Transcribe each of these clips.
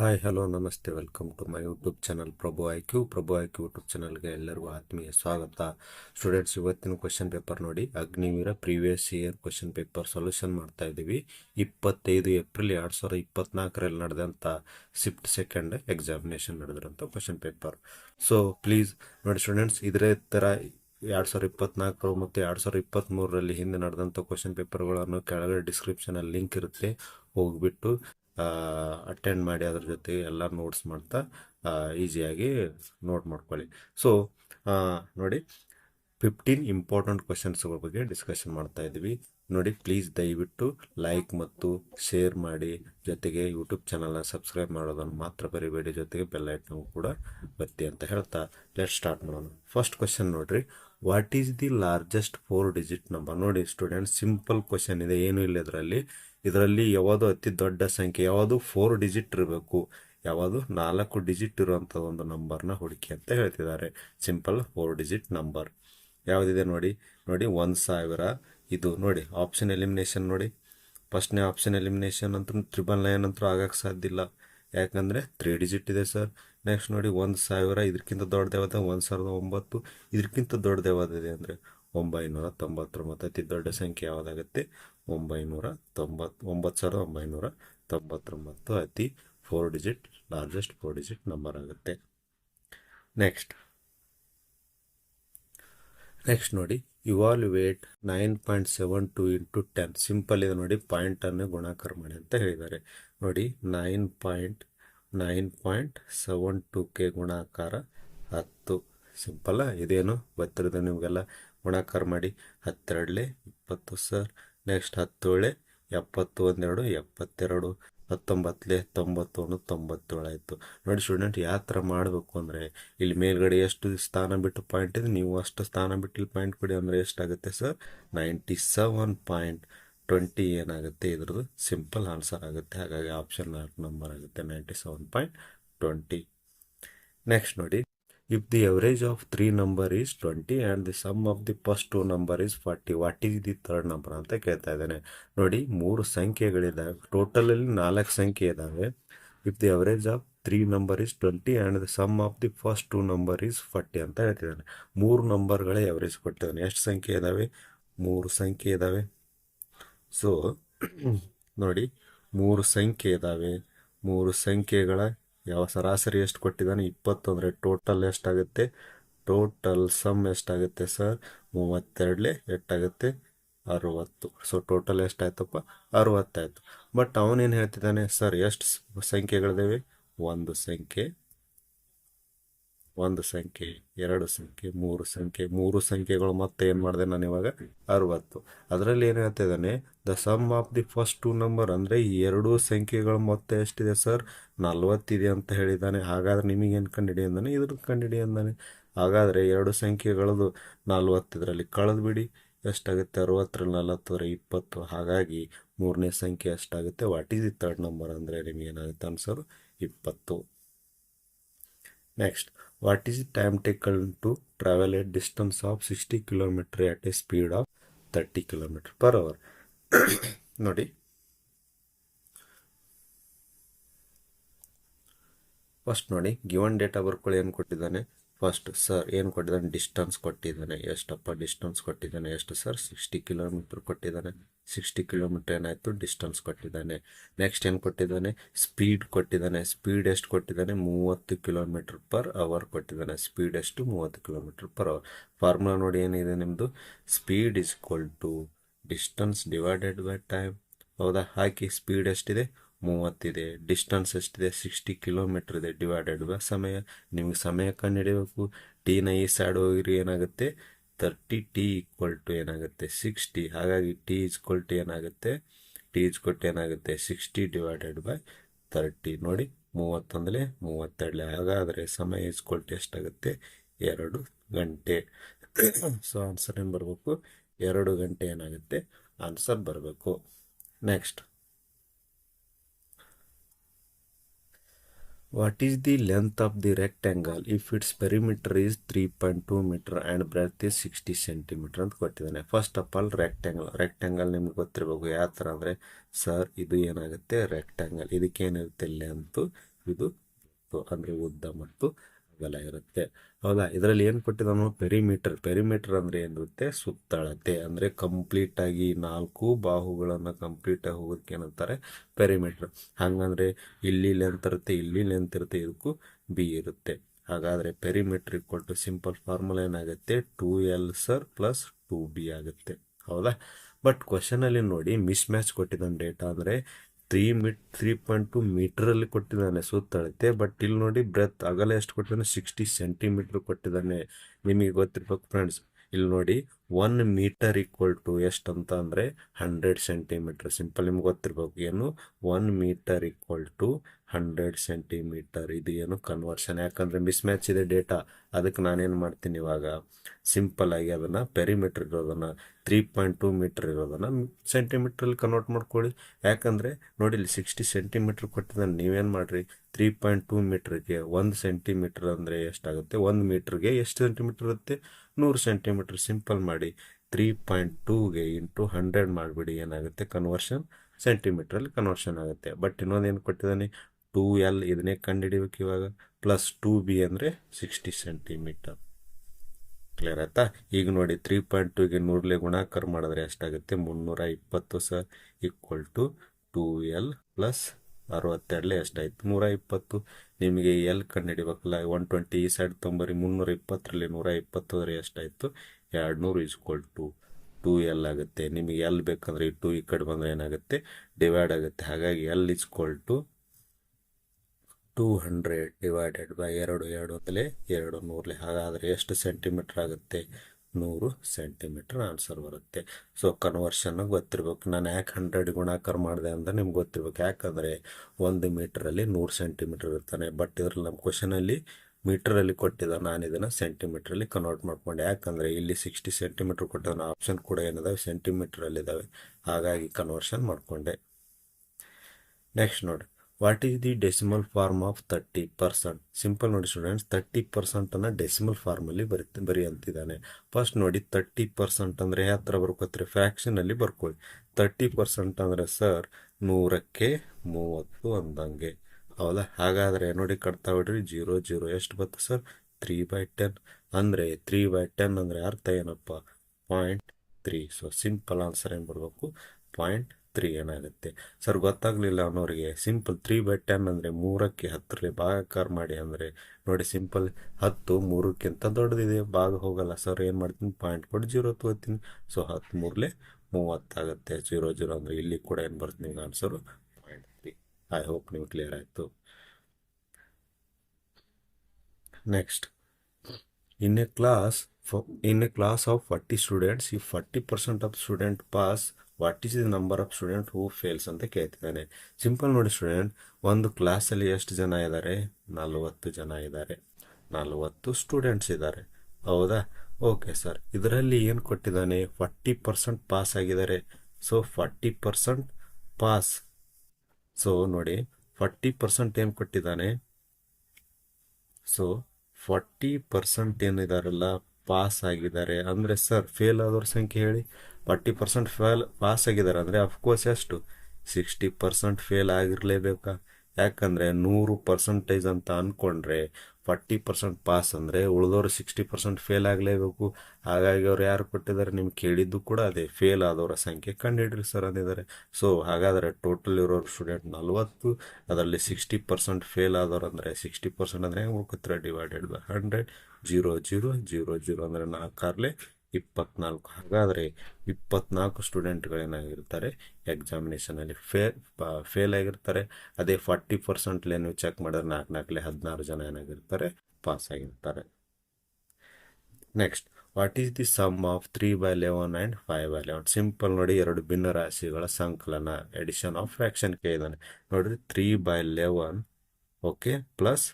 Hi hello ನಮಸ್ತೆ welcome to my YouTube channel Prabhu IQ Prabhu IQ YouTube ಚಾನಲ್ಗೆ ಎಲ್ಲರಿಗೂ ಆತ್ಮೀಯ ಸ್ವಾಗತ. ಸ್ಟೂಡೆಂಟ್ಸ್ ಇವತ್ತಿನ ಕ್ವಶನ್ ಪೇಪರ್ ನೋಡಿ. Agniveer previous year question paper solution ಮಾಡ್ತಾ ಇದ್ದೀವಿ. ಇಪ್ಪತ್ತೈದು ಏಪ್ರಿಲ್ ಎರಡು ಸಾವಿರದ ಇಪ್ಪತ್ನಾಲ್ಕರಲ್ಲಿ ನಡೆದಂಥ ಸಿಫ್ಟ್ ಸೆಕೆಂಡ್ ಎಕ್ಸಾಮಿನೇಷನ್ ನಡೆದಿರೋಂಥ ಕ್ವಶನ್ ಪೇಪರ್ ಸೊ ಪ್ಲೀಸ್ ನೋಡಿ ಸ್ಟೂಡೆಂಟ್ಸ್ ಇದೇ ಥರ ಎರಡು ಸಾವಿರ ಇಪ್ಪತ್ನಾಲ್ಕರು ಮತ್ತು ಎರಡು ಸಾವಿರ ಇಪ್ಪತ್ತ್ಮೂರರಲ್ಲಿ ಹಿಂದೆ ನಡೆದಂಥ ಕ್ವಶನ್ ಪೇಪರ್ಗಳನ್ನು ಕೆಳಗಡೆ ಡಿಸ್ಕ್ರಿಪ್ಷನಲ್ಲಿ ಲಿಂಕ್ ಇರುತ್ತೆ. ಹೋಗ್ಬಿಟ್ಟು ಅಟೆಂಡ್ ಮಾಡಿ ಅದ್ರ ಜೊತೆ ಎಲ್ಲ ನೋಟ್ಸ್ ಮಾಡ್ತಾ ಈಸಿಯಾಗಿ ನೋಟ್ ಮಾಡ್ಕೊಳ್ಳಿ. ಸೊ ನೋಡಿ ಫಿಫ್ಟೀನ್ ಇಂಪಾರ್ಟೆಂಟ್ ಕ್ವಶನ್ಸ್ಗಳ ಬಗ್ಗೆ ಡಿಸ್ಕಷನ್ ಮಾಡ್ತಾ ಇದ್ವಿ. ನೋಡಿ ಪ್ಲೀಸ್ ದಯವಿಟ್ಟು ಲೈಕ್ ಮತ್ತು ಶೇರ್ ಮಾಡಿ. ಜೊತೆಗೆ ಯೂಟ್ಯೂಬ್ ಚಾನಲ್ನ ಸಬ್ಸ್ಕ್ರೈಬ್ ಮಾಡೋದನ್ನು ಮಾತ್ರ ಬರಿಬೇಡಿ ಜೊತೆಗೆ ಬೆಲ್ ಐಕನ್ ಕೂಡ ಬತ್ತಿ ಅಂತ ಹೇಳ್ತಾ ಲೆಟ್ ಸ್ಟಾರ್ಟ್ ಮಾಡೋಣ. ಫಸ್ಟ್ ಕ್ವಶನ್ ನೋಡಿರಿ what is the largest four digit number ನೋಡಿ ಸ್ಟೂಡೆಂಟ್ ಸಿಂಪಲ್ ಕ್ವಶನ್ ಇದೆ. ಏನು ಇಲ್ಲ ಇದರಲ್ಲಿ. ಇದರಲ್ಲಿ ಯಾವುದು ಅತಿ ದೊಡ್ಡ ಸಂಖ್ಯೆ, ಯಾವುದು ಫೋರ್ ಡಿಜಿಟ್ ಇರಬೇಕು, ಯಾವುದು ನಾಲ್ಕು ಡಿಜಿಟ್ ಇರುವಂಥ ಒಂದು ನಂಬರ್ನ ಹುಡುಕಿ ಅಂತ ಹೇಳ್ತಿದ್ದಾರೆ. ಸಿಂಪಲ್ ಫೋರ್ ಡಿಜಿಟ್ ನಂಬರ್ ಯಾವುದಿದೆ ನೋಡಿ ನೋಡಿ ಒಂದು ಸಾವಿರ. ಇದು ನೋಡಿ ಆಪ್ಷನ್ ಎಲಿಮಿನೇಷನ್ ನೋಡಿ. ಫಸ್ಟ್ನೇ ಆಪ್ಷನ್ ಎಲಿಮಿನೇಷನ್ ಅಂತೂ ತ್ರಿಬಲ್ ನೈನ್ ಅಂತೂ ಆಗಕ್ಕೆ ಸಾಧ್ಯ ಇಲ್ಲ. ಯಾಕಂದರೆ ತ್ರೀ ಡಿಜಿಟ್ ಇದೆ ಸರ್ ನೆಕ್ಸ್ಟ್ ನೋಡಿ ಒಂದು ಸಾವಿರ, ಇದಕ್ಕಿಂತ ದೊಡ್ಡದೇವಾದ ಒಂದು ಸಾವಿರದ ಒಂಬತ್ತು, ಇದಕ್ಕಿಂತ ದೊಡ್ಡದು ಇದೆ ಅಂದರೆ ಒಂಬೈನೂರ ತೊಂಬತ್ತೊಂಬತ್ತು ಅತಿ ದೊಡ್ಡ ಸಂಖ್ಯೆ ಯಾವುದಾಗುತ್ತೆ? ಒಂಬೈನೂರ ತೊಂಬತ್ತು ಒಂಬತ್ತು ಸಾವಿರದ ಒಂಬೈನೂರ ತೊಂಬತ್ತೊಂಬತ್ತು ಅತಿ four digit largest four digit number ಆಗುತ್ತೆ. ನೆಕ್ಸ್ಟ್ ನೆಕ್ಸ್ಟ್ ನೋಡಿ evaluate nine point seven two into ten simple ಇದೆ ನೋಡಿ ಪಾಯಿಂಟನ್ನು ಗುಣಾಕಾರ ಮಾಡಿ ಅಂತ ಹೇಳಿದ್ದಾರೆ. ನೋಡಿ nine point nine point seven two K ಗುಣಾಕಾರ ಹತ್ತು. ಸಿಂಪಲ್ಲ ಇದೇನು? ಗೊತ್ತಿರೋದು ನಿಮಗೆಲ್ಲ? ಗುಣಾಕಾರ ಮಾಡಿ ಹತ್ತೆರಡಲೆ ಇಪ್ಪತ್ತು ಸರ್. ನೆಕ್ಸ್ಟ್ ಹತ್ತೇಳೆ ಎಪ್ಪತ್ತು ಒಂದೆರಡು ಎಪ್ಪತ್ತೆರಡು, ಹತ್ತೊಂಬತ್ತಲೆ ತೊಂಬತ್ತೊಂದು, ತೊಂಬತ್ತೇಳು ಆಯಿತು. ನೋಡಿ ಸ್ಟೂಡೆಂಟ್ ಯಾವ ಥರ ಮಾಡಬೇಕು ಅಂದರೆ ಇಲ್ಲಿ ಮೇಲ್ಗಡೆ ಎಷ್ಟು ಸ್ಥಾನ ಬಿಟ್ಟು ಪಾಯಿಂಟ್ ಇದೆ, ನೀವು ಅಷ್ಟು ಸ್ಥಾನ ಬಿಟ್ಟು ಇಲ್ಲಿ ಪಾಯಿಂಟ್ ಕೊಡಿ ಅಂದರೆ ಎಷ್ಟಾಗುತ್ತೆ sir? Ninety seven point twenty ಏನಾಗುತ್ತೆ? ಇದ್ರದ್ದು ಸಿಂಪಲ್ ಆನ್ಸರ್ ಆಗುತ್ತೆ. ಹಾಗಾಗಿ ಆಪ್ಷನ್ ನಾಲ್ಕು ನಂಬರ್ ಆಗುತ್ತೆ ninety seven point twenty next ನೋಡಿ. If the average of three number is twenty and the sum of the first two number is forty what is the third number ಅಂತ ಕೇಳ್ತಾ ಇದ್ದಾನೆ. ನೋಡಿ, ಮೂರು ಸಂಖ್ಯೆಗಳಿದ್ದಾವೆ. ಟೋಟಲಲ್ಲಿ ನಾಲ್ಕು ಸಂಖ್ಯೆ ಇದ್ದಾವೆ. If the average of three number is twenty and the sum of the first two number is forty ಅಂತ ಹೇಳ್ತಿದ್ದಾನೆ. ಮೂರು ನಂಬರ್ಗಳೇ ಅವರೇಜ್ ಕೊಟ್ಟಿದ್ದಾನೆ. ಎಷ್ಟು ಸಂಖ್ಯೆ ಇದ್ದಾವೆ? ಮೂರು ಸಂಖ್ಯೆ ಇದ್ದಾವೆ. ಸೊ ನೋಡಿ, ಮೂರು ಸಂಖ್ಯೆ ಇದ್ದಾವೆ. ಮೂರು ಸಂಖ್ಯೆಗಳ ಯಾವ ಸರಾಸರಿ ಎಷ್ಟು ಕೊಟ್ಟಿದ್ದಾನೆ? ಇಪ್ಪತ್ತು ಅಂದರೆ ಟೋಟಲ್ ಎಷ್ಟಾಗುತ್ತೆ? ಟೋಟಲ್ ಸಮ್ ಎಷ್ಟಾಗುತ್ತೆ ಸರ್ ಮೂವತ್ತೆರಡಲೆ ಎಷ್ಟಾಗುತ್ತೆ? ಅರುವತ್ತು. ಸೊ ಟೋಟಲ್ ಎಷ್ಟಾಯ್ತಪ್ಪ? ಅರುವತ್ತಾಯಿತು. ಬಟ್ ಅವನೇನು ಹೇಳ್ತಿದ್ದಾನೆ? ಸರ್ ಎಷ್ಟು ಸಂಖ್ಯೆಗಳಿದ್ದಾವೆ ಒಂದು ಸಂಖ್ಯೆ. ಒಂದು ಸಂಖ್ಯೆ, ಎರಡು ಸಂಖ್ಯೆ, ಮೂರು ಸಂಖ್ಯೆ. ಮೂರು ಸಂಖ್ಯೆಗಳು ಮತ್ತೆ ಏನು ಮಾಡಿದೆ ನಾನು ಇವಾಗ? ಅರವತ್ತು. ಅದರಲ್ಲಿ ಏನು ಹೇಳ್ತಾ ಇದ್ದಾನೆ? The sum of the first two number ಅಂದರೆ ಎರಡೂ ಸಂಖ್ಯೆಗಳ ಮೊತ್ತ ಎಷ್ಟಿದೆ ಸರ್? ನಲ್ವತ್ತಿದೆ ಅಂತ ಹೇಳಿದ್ದಾನೆ. ಹಾಗಾದ್ರೆ ನಿಮಗೇನು ಕಂಡುಹಿಡಿ ಅಂದಾನೆ? ಇದ್ರ ಕಂಡುಹಿಡಿ ಅಂದಾನೆ. ಹಾಗಾದರೆ ಎರಡು ಸಂಖ್ಯೆಗಳದು ನಲ್ವತ್ತು ಇದರಲ್ಲಿ ಕಳೆದು ಬಿಡಿ. ಎಷ್ಟಾಗುತ್ತೆ? ಅರವತ್ತರಲ್ಲಿ ನಲವತ್ತರ ಇಪ್ಪತ್ತು. ಹಾಗಾಗಿ ಮೂರನೇ ಸಂಖ್ಯೆ ಎಷ್ಟಾಗುತ್ತೆ? What is the third number ಅಂದರೆ ನಿಮಗೇನಾಗುತ್ತೆ ಆನ್ಸರು ಇಪ್ಪತ್ತು. Next what is time taken to travel at distance of sixty kilometre at a speed of thirty kilometre per hour ನೋಡಿ ಫಸ್ಟ್ ನೋಡಿ ಗಿವನ್ ಡೇಟಾ ಬರ್ಕೊಳ್ಳಿ ಏನು ಕೊಟ್ಟಿದ್ದಾನೆ? ಫಸ್ಟ್ ಸರ್ ಏನು ಕೊಟ್ಟಿದ್ದಾನೆ? ಡಿಸ್ಟನ್ಸ್ ಕೊಟ್ಟಿದ್ದಾನೆ. ಎಷ್ಟಪ್ಪ ಡಿಸ್ಟನ್ಸ್ ಕೊಟ್ಟಿದ್ದಾನೆ? ಎಷ್ಟು ಸರ್ ಸಿಕ್ಸ್ಟಿ ಕಿಲೋಮೀಟ್ರ್ ಕೊಟ್ಟಿದ್ದಾನೆ. ಸಿಕ್ಸ್ಟಿ ಕಿಲೋಮೀಟರ್ ಏನಾಯಿತು ಡಿಸ್ಟೆನ್ಸ್ ಕೊಟ್ಟಿದ್ದಾನೆ. ನೆಕ್ಸ್ಟ್ ಏನು ಕೊಟ್ಟಿದ್ದಾನೆ? ಸ್ಪೀಡ್ ಕೊಟ್ಟಿದ್ದಾನೆ. ಸ್ಪೀಡ್ ಎಷ್ಟು ಕೊಟ್ಟಿದ್ದಾನೆ ಮೂವತ್ತು ಕಿಲೋಮೀಟ್ರ್ ಪರ್ ಅವರ್ ಕೊಟ್ಟಿದ್ದಾನೆ. ಸ್ಪೀಡ್ ಎಷ್ಟು ಮೂವತ್ತು ಕಿಲೋಮೀಟ್ರ್ ಪರ್ ಅವರ್ ಫಾರ್ಮುಲಾ ನೋಡಿ ಏನಿದೆ ನಿಮ್ಮದು speed is equal to distance divided by time ಹೌದಾ? ಹಾಕಿ. ಸ್ಪೀಡ್ ಎಷ್ಟಿದೆ? ಮೂವತ್ತಿದೆ. ಡಿಸ್ಟನ್ಸ್ ಎಷ್ಟಿದೆ? ಸಿಕ್ಸ್ಟಿ ಕಿಲೋಮೀಟ್ರ್ ಇದೆ. ಡಿವೈಡೆಡ್ ಬೈ ಸಮಯ. ನಿಮಗೆ ಸಮಯ ಕಂಡುಹಿಡಿಯಬೇಕು ಟೀನ ಈ ಸೈಡ್ ಹೋಗಿರಿ ಏನಾಗುತ್ತೆ? ತರ್ಟಿ ಟಿ ಈಕ್ವಲ್ ಟು ಏನಾಗುತ್ತೆ? ಸಿಕ್ಸ್ಟಿ ಹಾಗಾಗಿ ಟಿ ಈಕ್ವಲ್ ಟು ಏನಾಗುತ್ತೆ? ಟಿ ಈಕ್ವಲ್ ಟು ಏನಾಗುತ್ತೆ? ಸಿಕ್ಸ್ಟಿ ಡಿವೈಡೆಡ್ ಬೈ ತರ್ಟಿ ನೋಡಿ ಮೂವತ್ತೊಂದಲೇ ಮೂವತ್ತೆರಡಲೆ ಹಾಗಾದರೆ ಸಮಯ ಈಕ್ವಲ್ ಟು ಎಷ್ಟಾಗುತ್ತೆ? ಎರಡು ಗಂಟೆ. ಸೊ ಆನ್ಸರ್ ಏನು ಬರಬೇಕು? ಎರಡು ಗಂಟೆ ಏನಾಗುತ್ತೆ? ಆನ್ಸರ್ ಬರಬೇಕು. Next what is the length of the rectangle? If its perimeter is three point and breadth is sixty centimetre ಅಂತ ಕೊಟ್ಟಿದ್ದಾನೆ. First of all rectangle rectangle ನಿಮ್ಗೆ ಗೊತ್ತಿರಬೇಕು. ಯಾವ ಥರ ಅಂದರೆ ಸರ್ ಇದು ಏನಾಗುತ್ತೆ? ರೆಕ್ಟ್ಯಾಂಗಲ್ ಇದಕ್ಕೇನಿರುತ್ತೆ ಲೆಂತು ಇದು, ಅಂದರೆ ಉದ್ದ ಮತ್ತು ಅಗಲ ಇರುತ್ತೆ. ಹೌದಾ? ಇದರಲ್ಲಿ ಏನು ಕೊಟ್ಟಿದ್ದಾನು ಪೆರಿಮೀಟರ್ ಪೆರಿಮೀಟರ್ ಅಂದರೆ ಏನಿರುತ್ತೆ ಸುತ್ತಳತೆ. ಅಂದರೆ ಕಂಪ್ಲೀಟಾಗಿ ನಾಲ್ಕು ಬಾಹುಗಳನ್ನು ಕಂಪ್ಲೀಟಾಗಿ ಹೋಗೋದಕ್ಕೆ ಏನಂತಾರೆ ಪೆರಿಮೀಟರ್ ಹಾಗಂದ್ರೆ ಇಲ್ಲಿ ಲೆಂತ್ ಇರುತ್ತೆ, ಇಲ್ಲಿ ಲೆಂತ್ ಇರುತ್ತೆ, ಇದಕ್ಕೂ ಬಿ ಇರುತ್ತೆ. ಹಾಗಾದರೆ ಪೆರಿಮೀಟರ್ ಕೊಟ್ಟು ಸಿಂಪಲ್ ಫಾರ್ಮುಲಾ ಏನಾಗುತ್ತೆ? Two L sir plus two B ಆಗುತ್ತೆ. ಹೌದಾ? ಬಟ್ ಕ್ವಶನಲ್ಲಿ ನೋಡಿ ಮಿಸ್ ಮ್ಯಾಚ್ ಕೊಟ್ಟಿದ್ದಾನೆ ಡೇಟಾ ಅಂದರೆ three metre three point two ಮೀಟ್ರಲ್ಲಿ ಕೊಟ್ಟಿದ್ದಾನೆ ಸುತ್ತಳತೆ ಬಟ್ ಇಲ್ಲಿ ನೋಡಿ ಬ್ರೆತ್ ಅಗಲ ಎಷ್ಟು ಕೊಟ್ಟಿದ್ದಾನೆ? ಸಿಕ್ಸ್ಟಿ ಸೆಂಟಿಮೀಟ್ರ್ ಕೊಟ್ಟಿದ್ದಾನೆ. ನಿಮಗೆ ಗೊತ್ತಿರ್ಬೇಕು ಫ್ರೆಂಡ್ಸ್ ಇಲ್ಲಿ ನೋಡಿ ಒನ್ ಮೀಟರ್ ಈಕ್ವಲ್ ಟು ಎಷ್ಟು ಅಂತ ಅಂದರೆ ಹಂಡ್ರೆಡ್ ಸೆಂಟಿಮೀಟರ್ ಸಿಂಪಲ್ ನಿಮ್ಗೆ ಗೊತ್ತಿರ್ಬೇಕು. ಏನು? One metre equal to hundred centimetre ಇದು ಏನು? ಕನ್ವರ್ಷನ್ ಯಾಕಂದರೆ ಮಿಸ್ ಮ್ಯಾಚ್ ಇದೆ ಡೇಟಾ ಅದಕ್ಕೆ ನಾನೇನು ಮಾಡ್ತೀನಿ ಇವಾಗ? ಸಿಂಪಲ್ ಆಗಿ ಅದನ್ನು ಪೆರಿಮೀಟ್ರ್ ಇರೋದನ್ನು ತ್ರೀ ಪಾಯಿಂಟ್ ಟೂ ಮೀಟರ್ ಇರೋದನ್ನು ಸೆಂಟಿಮೀಟ್ರಲ್ಲಿ ಕನ್ವರ್ಟ್ ಮಾಡ್ಕೊಳ್ಳಿ. ಯಾಕಂದರೆ ನೋಡಿ ಇಲ್ಲಿ ಸಿಕ್ಸ್ಟಿ ಸೆಂಟಿಮೀಟ್ರ್ ಕೊಟ್ಟಿದ್ದಾನೆ. ನೀವೇನು ಮಾಡಿರಿ? ತ್ರೀ ಪಾಯಿಂಟ್ ಟೂ ಮೀಟ್ರಿಗೆ ಒಂದು ಸೆಂಟಿಮೀಟ್ರ್ ಅಂದರೆ ಎಷ್ಟಾಗುತ್ತೆ? ಒಂದು ಮೀಟ್ರಿಗೆ ಎಷ್ಟು ಸೆಂಟಿಮೀಟ್ರ್ ಇರುತ್ತೆ? ನೂರು ಸೆಂಟಿಮೀಟ್ರ್ ಸಿಂಪಲ್ ಮಾಡಿ ತ್ರೀ ಪಾಯಿಂಟ್ ಟೂಗೆ ಇಂಟು ಹಂಡ್ರೆಡ್ ಮಾಡಿಬಿಡಿ, ಏನಾಗುತ್ತೆ? ಕನ್ವರ್ಷನ್ ಸೆಂಟಿಮೀಟ್ರಲ್ಲಿ ಕನ್ವರ್ಷನ್ ಆಗುತ್ತೆ. ಬಟ್ ಇನ್ನೊಂದು ಏನು ಕೊಟ್ಟಿದ್ದಾನೆ? ಟೂ ಎಲ್ ಇದನ್ನೇ ಕಂಡುಹಿಡಿಬೇಕು ಇವಾಗ. ಪ್ಲಸ್ ಟೂ ಬಿ ಅಂದರೆ ಸಿಕ್ಸ್ಟಿ ಸೆಂಟಿಮೀಟರ್ ಕ್ಲಿಯರ್ ಆಯ್ತಾ? ಈಗ ನೋಡಿ, ತ್ರೀ ಪಾಯಿಂಟ್ ಟೂಗೆ ನೂರಲೆ ಗುಣಾಕಾರ ಮಾಡಿದ್ರೆ ಎಷ್ಟಾಗುತ್ತೆ? ಮುನ್ನೂರ ಇಪ್ಪತ್ತು sir equal to two L plus ಅರವತ್ತೆರಡಲೆ ಎಷ್ಟಾಯ್ತು? ನೂರ ಇಪ್ಪತ್ತು ನಿಮಗೆ ಎಲ್ಲಿ ಕಂಡು ಹಿಡಿಬೇಕಲ್ಲ ಒನ್ ಟ್ವೆಂಟಿ ಈ ಸೈಡ್ ತೊಂಬರಿ ಮುನ್ನೂರ ಇಪ್ಪತ್ತರಲ್ಲಿ ನೂರ ಇಪ್ಪತ್ತೋದ್ರೆ ಎಷ್ಟಾಯಿತು? ಎರಡು ನೂರು ಇಸ್ಕೊಲ್ ಟು ಟೂ ಎಲ್ ಆಗುತ್ತೆ. ನಿಮಗೆ ಎಲ್ ಬೇಕಂದ್ರೆ ಈ ಟೂ ಈ ಕಡೆ ಬಂದರೆ ಏನಾಗುತ್ತೆ? ಡಿವೈಡ್ ಆಗುತ್ತೆ. ಹಾಗಾಗಿ L is equal to two hundred divided by ಎರಡು ಎರಡು ಅಂತಲೇ ಎರಡು ನೂರಲೆ ಹಾಗಾದರೆ ಎಷ್ಟು ಸೆಂಟಿಮೀಟ್ರ್ ಆಗುತ್ತೆ? ನೂರು ಸೆಂಟಿಮೀಟ್ರ್ ಆನ್ಸರ್ ಬರುತ್ತೆ. ಸೊ ಕನ್ವರ್ಷನ್ ಗೊತ್ತಿರ್ಬೇಕು. ನಾನು ಯಾಕೆ ಹಂಡ್ರೆಡ್ ಗುಣಾಕಾರ ಮಾಡಿದೆ ಅಂತ ನಿಮ್ಗೆ ಗೊತ್ತಿರ್ಬೇಕು. ಯಾಕಂದರೆ ಒಂದು ಮೀಟ್ರಲ್ಲಿ ನೂರು ಸೆಂಟಿಮೀಟ್ರ್ ಇರ್ತಾನೆ. ಬಟ್ ಇದ್ರಲ್ಲಿ ನಮ್ಮ ಕ್ವಶನಲ್ಲಿ ಮೀಟ್ರಲ್ಲಿ ಕೊಟ್ಟಿದ್ದ, ನಾನು ಇದನ್ನು ಸೆಂಟಿಮೀಟ್ರಲ್ಲಿ ಕನ್ವರ್ಟ್ ಮಾಡ್ಕೊಂಡೆ. ಯಾಕಂದರೆ ಇಲ್ಲಿ ಸಿಕ್ಸ್ಟಿ ಸೆಂಟಿಮೀಟ್ರ್ ಕೊಟ್ಟಿದ್ದಾನೆ ಆಪ್ಷನ್ ಕೂಡ ಏನಿದಾವೆ? ಸೆಂಟಿಮೀಟ್ರಲ್ಲಿದ್ದಾವೆ ಹಾಗಾಗಿ ಕನ್ವರ್ಷನ್ ಮಾಡಿಕೊಂಡೆ. ನೆಕ್ಸ್ಟ್ ನೋಡಿ. What is the decimal form of thirty percent simple ನೋಡಿ ಸ್ಟೂಡೆಂಟ್ಸ್ ತರ್ಟಿ ಪರ್ಸೆಂಟನ್ನು ಡೆಸಿಮಲ್ ಫಾರ್ಮಲ್ಲಿ ಅಲ್ಲಿ ಬರಿ ಅಂತಿದ್ದಾನೆ ಫಸ್ಟ್ ನೋಡಿ ತರ್ಟಿ ಪರ್ಸೆಂಟ್ ಅಂದರೆ ಯಾವ ಥರ ಬರ್ಕೋತಾರೆ ಫ್ರ್ಯಾಕ್ಷನಲ್ಲಿ ಬರ್ಕೊಳ್ಳಿ ತರ್ಟಿ ಪರ್ಸೆಂಟ್ ಅಂದರೆ ಸರ್ ನೂರಕ್ಕೆ ಮೂವತ್ತು ಅಂದಂಗೆ. ಹೌದಾ? ಹಾಗಾದರೆ ನೋಡಿ ಕಟ್ತಾ ಬಿಡ್ರಿ ಜೀರೋ ಜೀರೋ ಎಷ್ಟು ಬರ್ತದೆ ಸರ್ ತ್ರೀ ಬೈ ಟೆನ್ ಅಂದರೆ ತ್ರೀ ಬೈ ಟೆನ್ ಅಂದರೆ ಅರ್ಥ ಏನಪ್ಪ? Point three so simple answer ಏನು ಬರಬೇಕು? ಪಾಯಿಂಟ್ ತ್ರೀ ಏನಾಗುತ್ತೆ? ಸರ್, ಗೊತ್ತಾಗಲಿಲ್ಲ ಅನ್ನೋರಿಗೆ. ಸಿಂಪಲ್ ತ್ರೀ ಬೈ ಟೆನ್ ಅಂದರೆ ಮೂರಕ್ಕೆ ಹತ್ತರಲ್ಲಿ ಭಾಗಕಾರ ಮಾಡಿ ಅಂದರೆ ನೋಡಿ ಸಿಂಪಲ್ ಹತ್ತು ಮೂರಕ್ಕಿಂತ ದೊಡ್ಡದಿದೆ. ಭಾಗ ಹೋಗಲ್ಲ. ಸರ್ ಏನು ಮಾಡ್ತೀನಿ? ಪಾಯಿಂಟ್ ಕೊಟ್ಟು ಜೀರೋ ತೊಗೋತೀನಿ. ಸೊ ಹತ್ತು ಮೂರಲೆ ಮೂವತ್ತಾಗುತ್ತೆ ಜೀರೋ ಜೀರೋ ಅಂದರೆ ಇಲ್ಲಿ ಕೂಡ ಏನು ಬರುತ್ತೆ ನಿಮ್ಗೆ answer point three I hope ನೀವು ಕ್ಲಿಯರ್ ಆಯಿತು. Next in a class in a class of forty students ಈ forty percent of student pass what is the number of student who fails ಅಂತ ಕೇಳ್ತಿದ್ದಾನೆ. ಸಿಂಪಲ್ ನೋಡಿ ಸ್ಟೂಡೆಂಟ್ ಒಂದು ಕ್ಲಾಸಲ್ಲಿ ಎಷ್ಟು ಜನ ಇದ್ದಾರೆ? ನಲವತ್ತು ಜನ ಇದ್ದಾರೆ. ನಲವತ್ತು ಸ್ಟೂಡೆಂಟ್ಸ್ ಇದ್ದಾರೆ. ಹೌದಾ? ಓಕೆ ಸರ್ ಇದರಲ್ಲಿ ಏನು ಕೊಟ್ಟಿದ್ದಾನೆ? ಫಾರ್ಟಿ ಪರ್ಸೆಂಟ್ ಪಾಸ್ ಆಗಿದ್ದಾರೆ. So forty percent pass so ನೋಡಿ ಫಾರ್ಟಿ ಪರ್ಸೆಂಟ್ ಏನು ಕೊಟ್ಟಿದ್ದಾನೆ? ಸೊ ಫಾರ್ಟಿ ಪರ್ಸೆಂಟ್ ಏನಿದಾರಲ್ಲ ಪಾಸ್ ಆಗಿದ್ದಾರೆ. ಅಂದರೆ ಸರ್ ಫೇಲ್ ಆದವ್ರ ಸಂಖ್ಯೆ ಹೇಳಿ. ಫಾರ್ಟಿ ಪರ್ಸೆಂಟ್ ಫೇಲ್ ಪಾಸ್ ಆಗಿದ್ದಾರೆ. ಅಂದರೆ ಅಫ್ಕೋರ್ಸ್ ಎಷ್ಟು? ಸಿಕ್ಸ್ಟಿ ಪರ್ಸೆಂಟ್ ಫೇಲ್ ಆಗಿರಲೇಬೇಕಾ. ಯಾಕಂದರೆ ನೂರು ಪರ್ಸೆಂಟೇಜ್ ಅಂತ ಅಂದ್ಕೊಂಡ್ರೆ ಫಾರ್ಟಿ ಪರ್ಸೆಂಟ್ ಪಾಸ್ ಅಂದರೆ ಉಳಿದವರು ಸಿಕ್ಸ್ಟಿ ಪರ್ಸೆಂಟ್ ಫೇಲ್ ಆಗಲೇಬೇಕು. ಹಾಗಾಗಿ ಅವ್ರು ಯಾರು ಕೊಟ್ಟಿದ್ದಾರೆ ನಿಮ್ಗೆ ಕೇಳಿದ್ದು ಕೂಡ ಅದೇ. ಫೇಲ್ ಆದವರ ಸಂಖ್ಯೆ ಕಂಡುಹಿಡ್ರಿ ಸರ್ ಅಂದಿದ್ದಾರೆ. ಸೊ ಹಾಗಾದರೆ ಟೋಟಲ್ ಇರೋರು ಸ್ಟೂಡೆಂಟ್ ನಲ್ವತ್ತು, ಅದರಲ್ಲಿ ಸಿಕ್ಸ್ಟಿ ಪರ್ಸೆಂಟ್ ಫೇಲ್ ಆದವರು ಅಂದರೆ ಸಿಕ್ಸ್ಟಿ ಪರ್ಸೆಂಟ್ ಅಂದರೆ ಹೆಂಗೆ ಉಳ್ಕೊತಾರೆ divided by hundred zero zero zero zero ಅಂದರೆ ನಾಲ್ಕಾರ್ಲೆ ಇಪ್ಪತ್ನಾಲ್ಕು. ಹಾಗಾದರೆ ಇಪ್ಪತ್ನಾಲ್ಕು ಸ್ಟೂಡೆಂಟ್ಗಳೇನಾಗಿರ್ತಾರೆ ಎಕ್ಸಾಮಿನೇಷನಲ್ಲಿ ಫೇ ಫೇಲ್ ಆಗಿರ್ತಾರೆ. ಅದೇ ಫಾರ್ಟಿ ಪರ್ಸೆಂಟ್ಲೆ ನೀವು ಚೆಕ್ ಮಾಡಿದ್ರೆ ನಾಲ್ಕು ನಾಲ್ಕಲೆ ಹದಿನಾರು ಜನ ಏನಾಗಿರ್ತಾರೆ ಪಾಸ್ ಆಗಿರ್ತಾರೆ. Next what is the sum of three by eleven and five by eleven simple ನೋಡಿ, ಎರಡು ಭಿನ್ನ ರಾಶಿಗಳ ಸಂಕಲನ ಎಡಿಷನ್ ಆಫ್ ಫ್ರ್ಯಾಕ್ಷನ್ ಕೇಳಿದಾನೆ ನೋಡಿರಿ three by eleven okay plus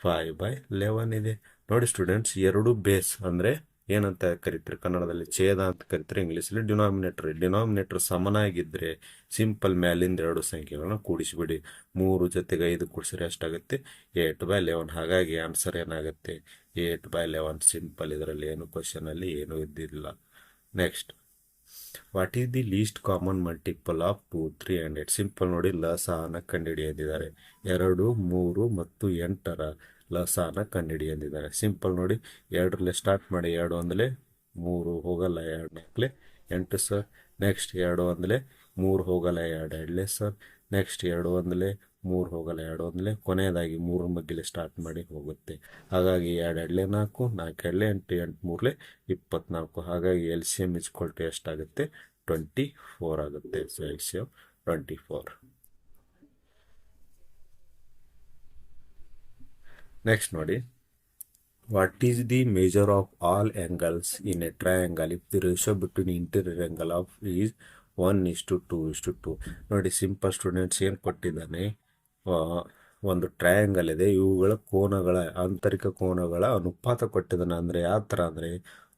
five by eleven ಇದೆ. ನೋಡಿ ಸ್ಟೂಡೆಂಟ್ಸ್ ಎರಡು ಬೇಸ್ ಅಂದರೆ ಏನಂತ ಕರಿತೀರಿ? ಕನ್ನಡದಲ್ಲಿ ಛೇದ ಅಂತ ಕರಿತೀರಿ ಇಂಗ್ಲೀಷಲ್ಲಿ ಡಿನಾಮಿನೇಟರ್. ಡಿನಾಮಿನೇಟರ್ ಸಮನಾಗಿದ್ದರೆ ಸಿಂಪಲ್ ಮ್ಯಾಲಿಂದ ಎರಡು ಸಂಖ್ಯೆಗಳನ್ನ ಕೂಡಿಸಿಬಿಡಿ. ಮೂರು ಜೊತೆಗೆ ಐದು ಕೂಡಿಸಿದ್ರೆ ಎಷ್ಟಾಗುತ್ತೆ? Eight by eleven. ಹಾಗಾಗಿ ಆನ್ಸರ್ ಏನಾಗುತ್ತೆ? Eight by eleven. ಸಿಂಪಲ್ ಇದರಲ್ಲಿ ಏನು ಕ್ವಶನಲ್ಲಿ ಏನೂ ಇದ್ದಿಲ್ಲ. Next what is the least common multiple of two three hundred simple ನೋಡಿ, ಲಸಾನ ಕಂಡುಹಿಡಿಯದಿದ್ದಾರೆ. ಎರಡು, ಮೂರು ಮತ್ತು ಎಂಟರ ಲಸನ ಎಂದಿದ್ದಾರೆ ಸಿಂಪಲ್ ನೋಡಿ, ಎರಡರಲ್ಲೇ ಸ್ಟಾರ್ಟ್ ಮಾಡಿ, ಎರಡು ಒಂದಲೇ ಮೂರು, ಹೋಗಲ್ಲ ಎರಡು ನಾಲ್ಕಲೆ ಎಂಟು ಸರ್ ನೆಕ್ಸ್ಟ್ ಎರಡು ಒಂದಲೇ ಮೂರು, ಹೋಗಲ್ಲ ಎರಡು ಎರಡಲೇ ಸರ್ ನೆಕ್ಸ್ಟ್ ಎರಡು ಒಂದಲೇ ಮೂರು, ಹೋಗಲ್ಲ ಎರಡು ಒಂದಲೇ ಕೊನೆಯದಾಗಿ ಮೂರು ಮಗ್ಗಿಲೆ ಸ್ಟಾರ್ಟ್ ಮಾಡಿ ಹೋಗುತ್ತೆ. ಹಾಗಾಗಿ ಎರಡು ಎರಡಲೇ ನಾಲ್ಕು ನಾಲ್ಕು ಎರಡಲೇ ಎಂಟು ಎಂಟು ಮೂರಲೆ ಇಪ್ಪತ್ನಾಲ್ಕು. ಹಾಗಾಗಿ L C M is equal to ಎಷ್ಟಾಗುತ್ತೆ? ಟ್ವೆಂಟಿ ಫೋರ್ ಆಗುತ್ತೆ. So L C M twenty four next ನೋಡಿ. What is the measure of all angles in a triangle if the ratio between interior angle of is one is to two is to ನೋಡಿ simple students ಏನು ಕೊಟ್ಟಿದ್ದಾನೆ? ಒಂದು triangle ಇದೆ. ಇವುಗಳ ಕೋನಗಳ, ಆಂತರಿಕ ಕೋನಗಳ ಅನುಪಾತ ಕೊಟ್ಟಿದ್ದಾನೆ. ಅಂದರೆ, ಯಾವ ಥರ ಅಂದರೆ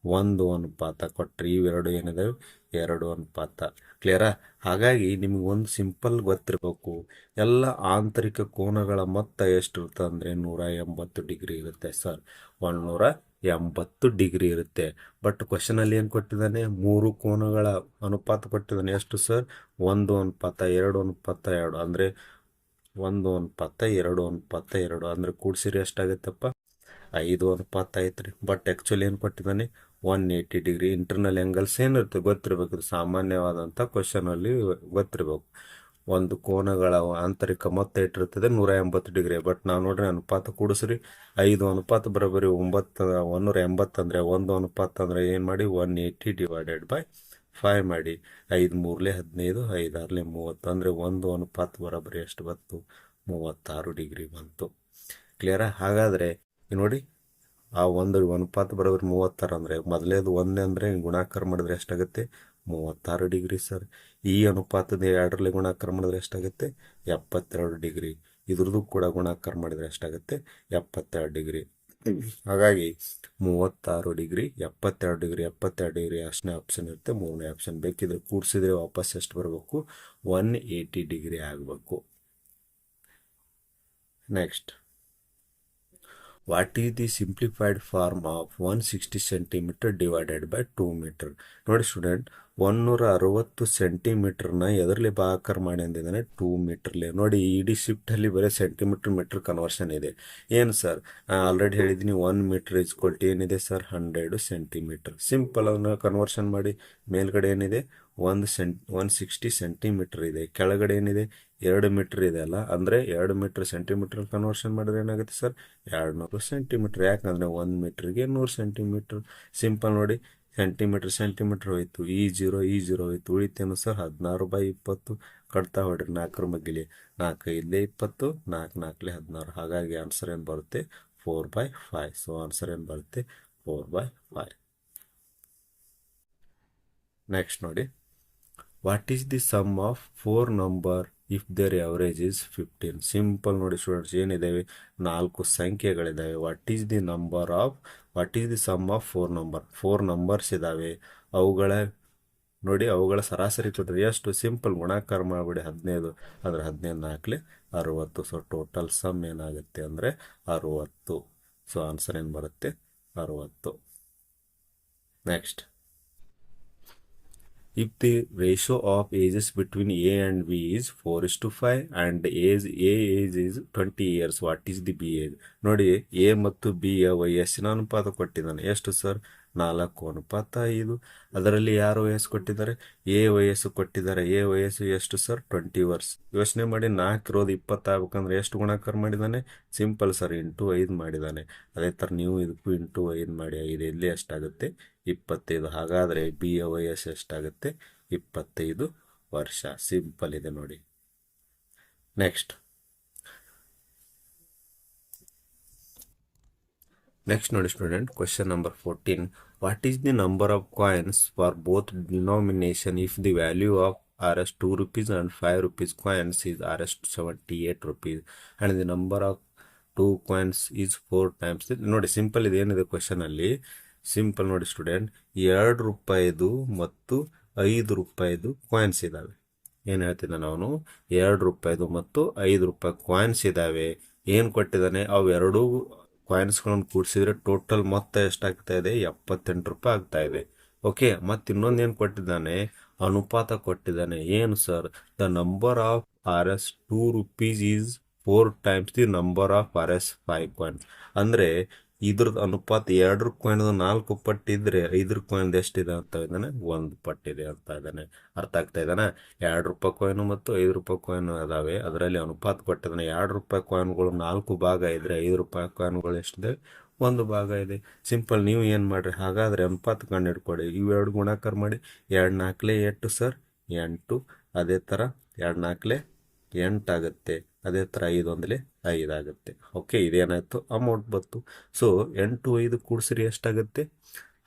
ಒಂದು ಅನುಪಾತ ಕೊಟ್ಟರೆ ಇವೆರಡು ಏನಿದೆ ಎರಡು ಅನುಪಾತ. ಕ್ಲಿಯರಾ ಹಾಗಾಗಿ ನಿಮಗೆ ಒಂದು ಸಿಂಪಲ್ ಗೊತ್ತಿರಬೇಕು. ಎಲ್ಲ ಆಂತರಿಕ ಕೋನಗಳ ಮೊತ್ತ ಎಷ್ಟಿರುತ್ತೆ ಅಂದರೆ ನೂರ ಎಂಬತ್ತು ಡಿಗ್ರಿ ಇರುತ್ತೆ ಸರ್ ಒಂದುನೂರ ಎಂಬತ್ತು ಡಿಗ್ರಿ ಇರುತ್ತೆ. ಬಟ್ ಕ್ವಶನಲ್ಲಿ ಏನು ಕೊಟ್ಟಿದ್ದಾನೆ? ಮೂರು ಕೋನಗಳ ಅನುಪಾತ ಕೊಟ್ಟಿದ್ದಾನೆ. ಎಷ್ಟು ಸರ್ ಒಂದು ಅನುಪಾತ, ಎರಡು ಅನುಪಾತ, ಎರಡು. ಅಂದರೆ ಒಂದು ಅನುಪಾತ, ಎರಡು ಅನುಪಾತ, ಎರಡು. ಅಂದರೆ ಕೂಡಿಸಿರಿ ಎಷ್ಟಾಗುತ್ತಪ್ಪ? ಐದು ಅನುಪಾತ ಐತ್ರಿ ಬಟ್ ಆ್ಯಕ್ಚುಲಿ ಏನು ಕೊಟ್ಟಿದ್ದಾನೆ? One eighty degree internal angles ಏನಿರುತ್ತೆ ಗೊತ್ತಿರಬೇಕು ಇದು ಸಾಮಾನ್ಯವಾದಂಥ ಕ್ವಶನಲ್ಲಿ ಗೊತ್ತಿರಬೇಕು. ಒಂದು ಕೋನಗಳ ಆಂತರಿಕ ಮೊತ್ತ ಇಟ್ಟಿರ್ತದೆ ನೂರ ಎಂಬತ್ತು ಡಿಗ್ರಿ ಬಟ್ ನಾವು ನೋಡ್ರಿ ಅನುಪಾತ ಕೂಡಿಸ್ರಿ, ಐದು ಅನುಪಾತ ಬರೋಬ್ಬರಿ ಒಂಬತ್ತು ಒಂದೂರ ಎಂಬತ್ತು ಅಂದರೆ ಒಂದು ಅನುಪಾತ ಅಂದರೆ ಏನು ಮಾಡಿ? One eighty divided by five ಮಾಡಿ. ಐದು ಮೂರಲೆ ಹದಿನೈದು ಐದಾರಲೆ ಮೂವತ್ತು. ಅಂದರೆ ಒಂದು ಅನುಪಾತ ಬರೋಬ್ಬರಿ ಎಷ್ಟು ಬಂತು? ಮೂವತ್ತಾರು ಡಿಗ್ರಿ ಬಂತು. ಕ್ಲಿಯರಾ ಹಾಗಾದರೆ ನೋಡಿ ಆ ಒಂದು ಅನುಪಾತ ಬರೋದ್ರೆ ಮೂವತ್ತಾರು ಅಂದರೆ ಮೊದಲೇದು ಒಂದೇ ಅಂದರೆ ಗುಣಾಕಾರ ಮಾಡಿದ್ರೆ ಎಷ್ಟಾಗುತ್ತೆ? ಮೂವತ್ತಾರು ಡಿಗ್ರಿ ಸರ್. ಈ ಅನುಪಾತದ ಎರಡರಲ್ಲಿ ಗುಣಾಕಾರ ಮಾಡಿದ್ರೆ ಎಷ್ಟಾಗುತ್ತೆ? ಎಪ್ಪತ್ತೆರಡು ಡಿಗ್ರಿ. ಇದ್ರದ್ದು ಕೂಡ ಗುಣಾಕಾರ ಮಾಡಿದ್ರೆ ಎಷ್ಟಾಗುತ್ತೆ? ಎಪ್ಪತ್ತೆರಡು ಡಿಗ್ರಿ. ಹಾಗಾಗಿ ಮೂವತ್ತಾರು ಡಿಗ್ರಿ, ಎಪ್ಪತ್ತೆರಡು ಡಿಗ್ರಿ ಎಪ್ಪತ್ತೆರಡು ಡಿಗ್ರಿ ಅಷ್ಟನೇ ಆಪ್ಷನ್ ಇರುತ್ತೆ. ಮೂರನೇ ಆಪ್ಷನ್ ಬೇಕಿದ್ರೆ ಕೂಡಿಸಿದ್ರೆ ವಾಪಸ್ ಎಷ್ಟು ಬರಬೇಕು? ಒನ್ ಏಯ್ಟಿ ಡಿಗ್ರಿ ಆಗಬೇಕು. Next what is the simplified form of one sixty centimetre divided by two metre ನೋಡಿ ಸ್ಟೂಡೆಂಟ್ ಒನ್ನೂರ ಅರವತ್ತು ಸೆಂಟಿಮೀಟರ್ನ ಎದರಲ್ಲಿ ಭಾಗಾಕಾರ ಮಾಡಿ ಅಂದಿದ್ದಾನೆ ಟೂ ಮೀಟರ್ಲಿ ನೋಡಿ ಇಡೀ ಶಿಫ್ಟಲ್ಲಿ ಬರೀ ಸೆಂಟಿಮೀಟರ್ ಮೀಟರ್ ಕನ್ವರ್ಷನ್ ಇದೆ. ಏನು ಸರ್ ಆಲ್ರೆಡಿ ಹೇಳಿದ್ದೀನಿ one metre is equal to ಏನಿದೆ ಸರ್ ಹಂಡ್ರೆಡು ಸೆಂಟಿಮೀಟರ್ ಸಿಂಪಲ್ ಅದನ್ನ ಕನ್ವರ್ಷನ್ ಮಾಡಿ. ಮೇಲ್ಗಡೆ ಏನಿದೆ? ಒಂದು ಸೆಂಟ್ ಒನ್ ಸಿಕ್ಸ್ಟಿ ಸೆಂಟಿಮೀಟ್ರ್ ಇದೆ. ಕೆಳಗಡೆ ಏನಿದೆ? ಎರಡು ಮೀಟ್ರ್ ಇದೆ ಅಲ್ಲ. ಅಂದರೆ ಎರಡು ಮೀಟ್ರ್ ಸೆಂಟಿಮೀಟ್ರ್ ಕನ್ವರ್ಷನ್ ಮಾಡಿದ್ರೆ ಏನಾಗುತ್ತೆ ಸರ್? ಎರಡು ನೂರು ಸೆಂಟಿಮೀಟ್ರ್ ಯಾಕಂದರೆ ಒಂದು ಮೀಟ್ರಿಗೆ ನೂರು ಸೆಂಟಿಮೀಟ್ರ್ ಸಿಂಪಲ್ ನೋಡಿ. ಸೆಂಟಿಮೀಟ್ರ್ ಸೆಂಟಿಮೀಟ್ರ್ ಹೋಯ್ತು. ಈ ಜೀರೋ ಈ ಜೀರೋ ಹೋಯ್ತು. ಉಳಿತೇನು ಸರ್? ಹದಿನಾರು ಬೈ ಇಪ್ಪತ್ತು. ಕಟ್ತಾ ಹೊಡ್ರಿ ನಾಲ್ಕರ ಮಗ್ಗಿಲಿ. ನಾಲ್ಕು ಇಲ್ಲೇ ಇಪ್ಪತ್ತು. ನಾಲ್ಕು ನಾಲ್ಕಲೇ ಹದಿನಾರು. ಹಾಗಾಗಿ ಆನ್ಸರ್ ಏನು ಬರುತ್ತೆ? Four by five so answer ಏನು ಬರುತ್ತೆ? ಫೋರ್ ಬೈ ಫೈವ್ ನೆಕ್ಸ್ಟ್ ನೋಡಿ. What is the sum of four number if their average is fifteen simple ನೋಡಿ ಸ್ಟೂಡೆಂಟ್ಸ್ ಏನಿದ್ದಾವೆ ನಾಲ್ಕು ಸಂಖ್ಯೆಗಳಿದ್ದಾವೆ what is the number of what is the sum of four number four numbers ಇದ್ದಾವೆ ಅವುಗಳ, ನೋಡಿ, ಅವುಗಳ ಸರಾಸರಿ ಕೊಟ್ಟರೆ ಎಷ್ಟು? ಸಿಂಪಲ್ ಗುಣಾಕಾರ ಮಾಡಿಬಿಡಿ. ಹದಿನೈದು. ಅಂದರೆ ಹದಿನೈದು ನಾಲ್ಕಲಿ ಅರುವತ್ತು. ಸೊ ಟೋಟಲ್ ಸಮ್ ಏನಾಗುತ್ತೆ ಅಂದರೆ ಅರುವತ್ತು. ಸೊ ಆನ್ಸರ್ ಏನು ಬರುತ್ತೆ? ಅರುವತ್ತು. Next if the ratio of ages between A and B is 4 is to 5 and age A age is 20 years what is the B age ನೋಡಿ ಎ ಮತ್ತು ಬಿ ಯ ವಯಸ್ಸಿನ ಅನುಪಾತ ಕೊಟ್ಟಿದ್ದಾನೆ ಎಷ್ಟು ಸರ್ ನಾಲ್ಕು ಅನುಪಾತ ಐದು ಅದರಲ್ಲಿ ಯಾರು ವಯಸ್ಸು ಕೊಟ್ಟಿದ್ದಾರೆ? ಎ ವಯಸ್ಸು ಕೊಟ್ಟಿದ್ದಾರೆ. ಎ ವಯಸ್ಸು ಎಷ್ಟು ಸರ್? ಟ್ವೆಂಟಿ ವರ್ಸ್ ಯೋಚನೆ ಮಾಡಿ ನಾಲ್ಕು ಇರೋದು ಇಪ್ಪತ್ತಾಗಬೇಕಂದ್ರೆ ಎಷ್ಟು ಗುಣಾಕಾರ ಮಾಡಿದ್ದಾನೆ? ಸಿಂಪಲ್ ಸರ್ ಇಂಟು ಐದು ಮಾಡಿದ್ದಾನೆ. ಅದೇ ಥರ ನೀವು ಇದಕ್ಕೂ ಇಂಟು ಐದು ಮಾಡಿ, ಐದು ಇಲ್ಲಿ ಎಷ್ಟಾಗುತ್ತೆ ಇಪ್ಪತ್ತೈದು. ಹಾಗಾದರೆ ಬಿ ಯ ವಯಸ್ಸು ಎಷ್ಟಾಗುತ್ತೆ? ಇಪ್ಪತ್ತೈದು ವರ್ಷ. ಸಿಂಪಲ್ ಇದೆ ನೋಡಿ. ನೆಕ್ಸ್ಟ್. ನೆಕ್ಸ್ಟ್ ನೋಡಿ student, question number fourteen. Number of coins for both denomination if the value of R S two rupees and five rupees coins is R S seventy eight rupees and the number of two coins is four times ನೋಡಿ simple ಇದು ಏನಿದೆ ಕ್ವೆಶನಲ್ಲಿ simple ನೋಡಿ student ಎರಡು ರೂಪಾಯಿದು ಮತ್ತು ಐದು ರೂಪಾಯಿದು coins ಇದ್ದಾವೆ ಏನು ಹೇಳ್ತಿದ್ದಾನೆ ಅವನು ಎರಡು ರೂಪಾಯಿದು ಮತ್ತು ಐದು ರೂಪಾಯಿ ಕಾಯಿನ್ಸ್ ಇದ್ದಾವೆ ಏನು ಕೊಟ್ಟಿದ್ದಾನೆ? ಅವೆರಡೂ ಕಾಯಿನ್ಸ್ಗಳನ್ನು ಕೂಡಿಸಿದ್ರೆ ಟೋಟಲ್ ಮೊತ್ತ ಎಷ್ಟಾಗ್ತಾ ಇದೆ? ಎಪ್ಪತ್ತೆಂಟು ರೂಪಾಯಿ ಆಗ್ತಾ ಇದೆ. ಓಕೆ ಮತ್ತು ಇನ್ನೊಂದು ಏನು ಕೊಟ್ಟಿದ್ದಾನೆ? ಅನುಪಾತ ಕೊಟ್ಟಿದ್ದಾನೆ. ಏನು sir the number of R S two rupees is four times the number of R S five coins ಅಂದರೆ ಇದ್ರದ್ದು ಅನುಪಾತ ಎರಡು ಕಾಯಿನ್ದು ನಾಲ್ಕು ಪಟ್ಟಿದ್ರೆ ಐದರ ಕಾಯಿನ್ದು ಎಷ್ಟಿದೆ ಅಂತ ಇದ್ದಾನೆ? ಒಂದು ಪಟ್ಟಿದೆ ಅಂತ ಇದ್ದಾನೆ. ಅರ್ಥ ಆಗ್ತಾ ಇದ್ದಾನೆ? ಎರಡು ರೂಪಾಯಿ ಕಾಯಿನು ಮತ್ತು ಐದು ರೂಪಾಯಿ ಕಾಯಿನು ಅದಾವೆ ಅದರಲ್ಲಿ ಅನುಪಾತ ಕೊಟ್ಟಿದ್ದಾನೆ. ಎರಡು ರೂಪಾಯಿ ಕಾಯಿನ್ಗಳು ನಾಲ್ಕು ಭಾಗ ಇದ್ರೆ ಐದು ರೂಪಾಯಿ ಕಾಯಿನ್ಗಳು ಎಷ್ಟಿದೆ? ಒಂದು ಭಾಗ ಇದೆ. ಸಿಂಪಲ್ ನೀವು ಏನು ಮಾಡಿರಿ? ಹಾಗಾದರೆ ಅನುಪಾತ ಕಂಡು ಹಿಡ್ಕೊಡಿ ಇವೆರಡು ಗುಣಾಕಾರ ಮಾಡಿ ಎರಡು ನಾಲ್ಕಲೆ ಎಂಟು ಸರ್? ಎಂಟು. ಅದೇ ಥರ ಎರಡು ನಾಲ್ಕಲೆ ಎಂಟಾಗುತ್ತೆ ಅದೇ ಥರ ಐದು ಒಂದಲೇ ಐದು ಆಗುತ್ತೆ ಓಕೆ ಇದೇನಾಯಿತು? ಅಮೌಂಟ್ ಬಂತು. ಸೊ ಎಂಟು, ಐದು ಕೂಡಿಸ್ರಿ, ಎಷ್ಟಾಗುತ್ತೆ?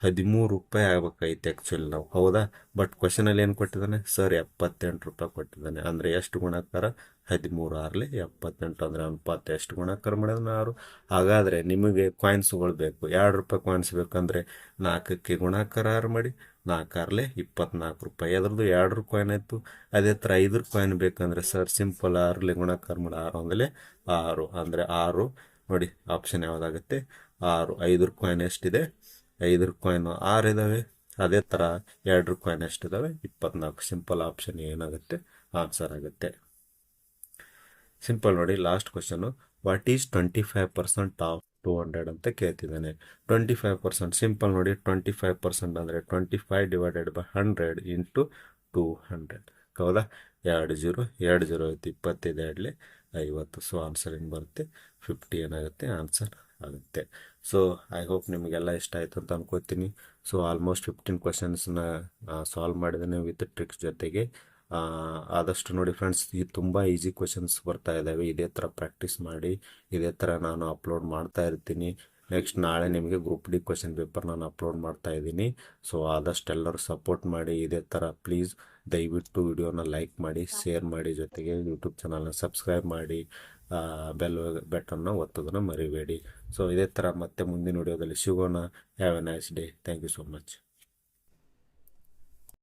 ಹದಿಮೂರು ರೂಪಾಯಿ ಆಗ್ಬೇಕಾಯ್ತು ಆ್ಯಕ್ಚುಲಿ ನಾವು. ಹೌದಾ? ಬಟ್ ಕ್ವಶನಲ್ಲಿ ಏನು ಕೊಟ್ಟಿದ್ದಾನೆ? ಸರ್ ಎಪ್ಪತ್ತೆಂಟು ರೂಪಾಯಿ ಕೊಟ್ಟಿದ್ದಾನೆ. ಅಂದರೆ ಎಷ್ಟು ಗುಣಾಕಾರ? ಹದಿಮೂರು ಆರಲಿ ಎಪ್ಪತ್ತೆಂಟು ಅಂದರೆ ಅನುಪಾತ ಎಷ್ಟು ಗುಣಾಕಾರ ಮಾಡಿದ್ರೆ ಆರು? ಹಾಗಾದರೆ ನಿಮಗೆ ಕಾಯಿನ್ಸ್ಗಳು ಬೇಕು. ಎರಡು ರೂಪಾಯಿ ಕಾಯಿನ್ಸ್ ಬೇಕಂದರೆ ನಾಲ್ಕಕ್ಕೆ ಗುಣಾಕಾರ ಆರು ಮಾಡಿ. ನಾಲ್ಕಾರಲೆ ಇಪ್ಪತ್ನಾಲ್ಕು ರೂಪಾಯಿ. ಅದರದ್ದು ಎರಡು ಕಾಯಿನ್ ಆಯಿತು. ಅದೇ ಥರ ಐದರ ಕಾಯಿನ್ ಬೇಕಂದರೆ ಸರ್ ಸಿಂಪಲ್ ಆರಲೆ ಗುಣಾಕಾರ ಮಾಡಿ ಆರು ಅಂದರೆ ಆರು. ಅಂದರೆ ಆರು. ನೋಡಿ ಆಪ್ಷನ್ ಯಾವುದಾಗುತ್ತೆ? ಆರು. ಐದರ ಕಾಯಿನ್ ಎಷ್ಟಿದೆ? ಐದರ ಕಾಯಿನ್ ಆರು ಇದ್ದಾವೆ ಅದೇ ಥರ ಎರಡು ಕಾಯಿನ್ ಎಷ್ಟಿದ್ದಾವೆ ಇಪ್ಪತ್ನಾಲ್ಕು. ಸಿಂಪಲ್ ಆಪ್ಷನ್ ಏನಾಗುತ್ತೆ? ಆನ್ಸರ್ ಆಗುತ್ತೆ. ಸಿಂಪಲ್ ನೋಡಿ last question what is twenty five percent of two hundred ಅಂತ ಕೇಳ್ತಿದ್ದಾನೆ. ಟ್ವೆಂಟಿ ಫೈವ್ ಪರ್ಸೆಂಟ್ ಸಿಂಪಲ್ ನೋಡಿ ಟ್ವೆಂಟಿ ಫೈವ್ ಪರ್ಸೆಂಟ್ ಅಂದರೆ twenty five divided by hundred into two hundred ಹೌದಾ? ಎರಡು ಜೀರೋ ಎರಡು ಜೀರೋ ಐತಿ ಇಪ್ಪತ್ತೈದು ಎರಡಲಿ ಐವತ್ತು. ಸೊ ಆನ್ಸರ್ ಏನು ಬರುತ್ತೆ? ಫಿಫ್ಟಿ ಏನಾಗುತ್ತೆ? ಆನ್ಸರ್ ಆಗುತ್ತೆ. ಸೊ ಐ ಹೋಪ್ ನಿಮಗೆಲ್ಲ ಇಷ್ಟ ಆಯಿತು ಅಂತ ಅನ್ಕೋತೀನಿ. ಸೊ ಆಲ್ಮೋಸ್ಟ್ ಫಿಫ್ಟೀನ್ ಕ್ವಶನ್ಸ್ನ ಸಾಲ್ವ್ ಮಾಡಿದ್ದೇನೆ ವಿತ್ ಟ್ರಿಕ್ಸ್ ಜೊತೆಗೆ. ಆದಷ್ಟು ನೋಡಿ ಫ್ರೆಂಡ್ಸ್ ಈ ತುಂಬ ಈಸಿ ಕ್ವಶನ್ಸ್ ಬರ್ತಾ ಇದ್ದಾವೆ ಇದೇ ಥರ ಪ್ರಾಕ್ಟೀಸ್ ಮಾಡಿ, ಇದೇ ಥರ ನಾನು ಅಪ್ಲೋಡ್ ಮಾಡ್ತಾ ಇರ್ತೀನಿ. ನೆಕ್ಸ್ಟ್ ನಾಳೆ ನಿಮಗೆ ಗ್ರೂಪ್ ಡಿ ಕ್ವಶನ್ ಪೇಪರ್ ನಾನು ಅಪ್ಲೋಡ್ ಮಾಡ್ತಾ ಇದ್ದೀನಿ. ಸೊ ಆದಷ್ಟು ಎಲ್ಲರೂ ಸಪೋರ್ಟ್ ಮಾಡಿ, ಇದೇ ಥರ ಪ್ಲೀಸ್ ದಯವಿಟ್ಟು ವಿಡಿಯೋನ ಲೈಕ್ ಮಾಡಿ ಶೇರ್ ಮಾಡಿ ಜೊತೆಗೆ ಯೂಟ್ಯೂಬ್ ಚಾನಲ್ನ ಸಬ್ಸ್ಕ್ರೈಬ್ ಮಾಡಿ ಬೆಲ್ ಬೆಟನ್ನ ಒತ್ತೋದನ್ನು ಮರಿಬೇಡಿ. ಸೊ ಇದೇ ಥರ ಮತ್ತೆ ಮುಂದಿನ ವಿಡಿಯೋದಲ್ಲಿ ಸಿಗೋಣ. Have a nice day thank you so much